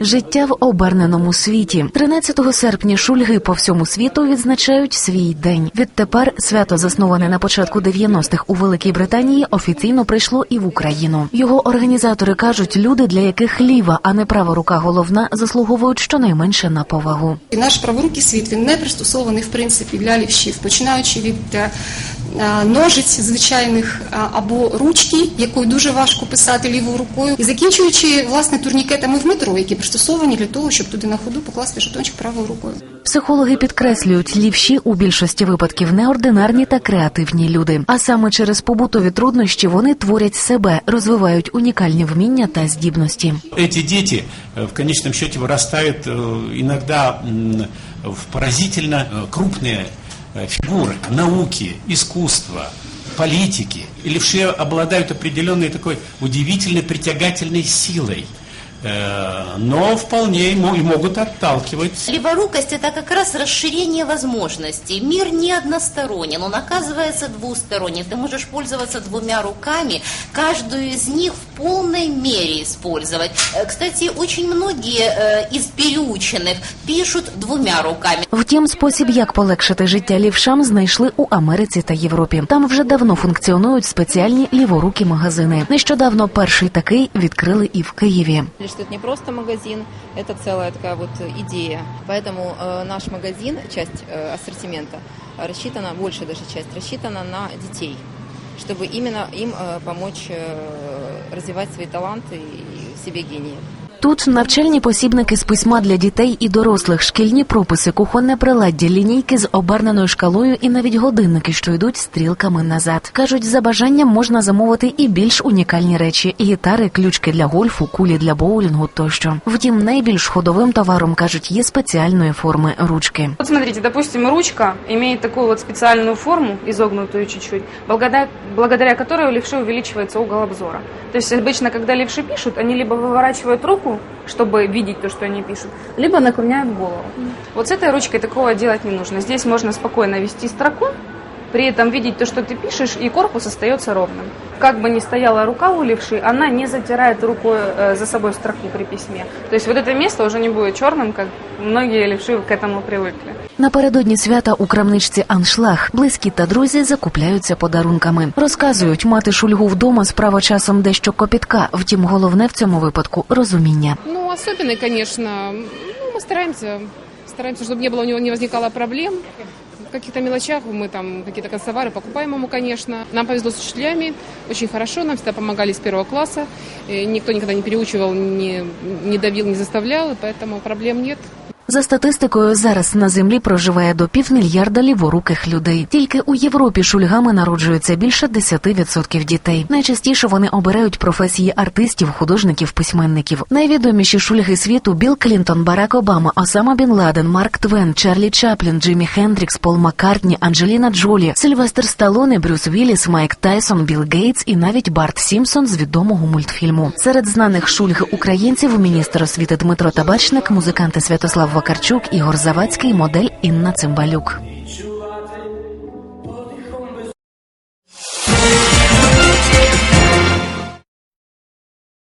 Життя в оберненому світі 13 серпня шульги по всьому світу відзначають свій день. Відтепер свято, засноване на початку 90-х у Великій Британії, офіційно прийшло і в Україну. Його організатори кажуть, люди, для яких ліва, а не права рука головна, заслуговують щонайменше на повагу. І наш праворукий світ він не пристосований в принципі для лівшів, починаючи від е, ножиць звичайних е, або ручки, якою дуже важко писати лівою рукою, і закінчуючи власне турнікетами в метро, які пристосовані для того, щоб туди на ходу покласти жетончик правою рукою. Психологи підкреслюють, лівші у більшості випадків неординарні та креативні люди. А саме через побутові труднощі вони творять себе, розвивають унікальні вміння та здібності. Эти дети э, в конечном счете вырастают э, иногда м, в поразительно э, крупные э, фигуры науки, искусства, политики. И левши обладают определенной такой удивительной притягательной силой, э, но вполне и мо- и могут отталкивать Леворукость – это как раз расширение возможностей. Мир не односторонен, он оказывается двусторонним. Ты можешь пользоваться двумя руками, каждую из них в полной мере использовать. Э, Кстати, очень многие э, из переученных пишут двумя руками. Втім, спосіб, як полегшити життя лівшам, знайшли у Америці та Європі. Там вже давно функціонують спеціальні ліворукі магазини. Нещодавно перший такий відкрили і в Києві. Или что это не просто магазин, это целая такая вот идея. Поэтому э, наш магазин, часть э, ассортимента, рассчитана, большая даже часть рассчитана на детей, чтобы именно им э, помочь развивать свои таланты и себе гении. Тут навчальні посібники з письма для дітей і дорослих, шкільні прописи, кухонне приладдя, лінійки з оберненою шкалою і навіть годинники, що йдуть стрілками назад. кажуть, за бажанням можна замовити і більш унікальні речі: гітари, ключки для гольфу, кулі для боулінгу тощо. Втім, найбільш ходовим товаром кажуть є спеціальної форми ручки. Вот смотрите, допустим, ручка имеет такую вот специальную форму, изогнутую чуть-чуть, благодаря, благодаря которой у левши угол обзора. То есть обычно, когда левши пишут, они либо выворачивают руку, чтобы видеть то, что они пишут, либо наклоняют голову. Вот с этой ручкой такого делать не нужно. Здесь можно спокойно вести строку, при этом видеть то, что ты пишешь, и корпус остается ровным. Как бы ни стояла рука у левши, она не затирает рукой э, за собой строку при письме. То есть вот это место уже не будет черным, как многие левши к этому привыкли. Напередодні свята у крамничці Аншлаг близькі та друзі закупляються подарунками. Розказують, мати шульгу вдома справа часом дещо копітка. Втім, головне в цьому випадку розуміння. Ну, особенный, конечно. Ну, мы стараемся, стараемся, чтобы не было у него не возникало проблем. В каких-то мелочах мы там какие-то констовары покупаем ему, конечно. Нам повезло с учителями, очень хорошо, нам всегда помогали с первого класса. И никто никогда не переучивал, не, не давил, не заставлял, и поэтому проблем нет. За статистикою, зараз на землі проживає до півмільярда ліворуких людей. Тільки у Європі шульгами народжується більше 10% дітей. Найчастіше вони обирають професії артистів, художників, письменників. Найвідоміші шульги світу Білл Клінтон, Барак Обама, Осама Бін Ладен, Марк Твен, Чарлі Чаплін, Джиммі Хендрікс, Пол Маккартні, Анджеліна Джолі, Сильвестр Сталоне, Брюс Вілліс, Майк Тайсон, Білл Гейтс і навіть Барт Сімпсон з відомого мультфільму. Серед знаних шульг українців міністр освіти Дмитро Табачник, музиканти Святослав Вакарчук, Ігор Завадський, модель Інна Цимбалюк.